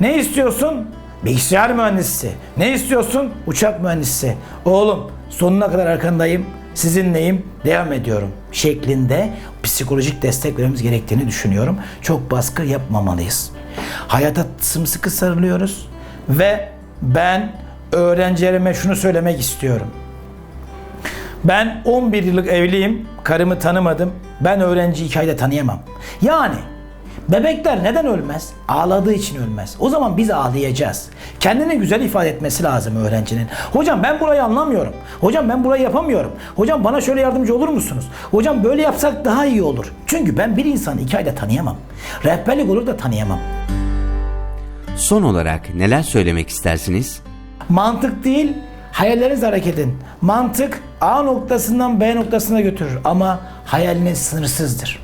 Ne istiyorsun? Bilgisayar mühendisi. Ne istiyorsun? Uçak mühendisi. Oğlum sonuna kadar arkandayım. Sizinleyim. Devam ediyorum. Şeklinde psikolojik destek vermemiz gerektiğini düşünüyorum. Çok baskı yapmamalıyız. Hayata sımsıkı sarılıyoruz. Ve ben öğrencilerime şunu söylemek istiyorum. Ben 11 yıllık evliyim. Karımı tanımadım. Ben öğrenci iki ayda tanıyamam. Yani bebekler neden ölmez? Ağladığı için ölmez. O zaman biz ağlayacağız. Kendini güzel ifade etmesi lazım öğrencinin. Hocam ben burayı anlamıyorum. Hocam ben burayı yapamıyorum. Hocam bana şöyle yardımcı olur musunuz? Hocam böyle yapsak daha iyi olur. Çünkü ben bir insanı iki ayda tanıyamam. Rehberlik olur da tanıyamam. Son olarak neler söylemek istersiniz? Mantık değil, hayallerinizle hareket edin. Mantık A noktasından B noktasına götürür ama hayaliniz sınırsızdır.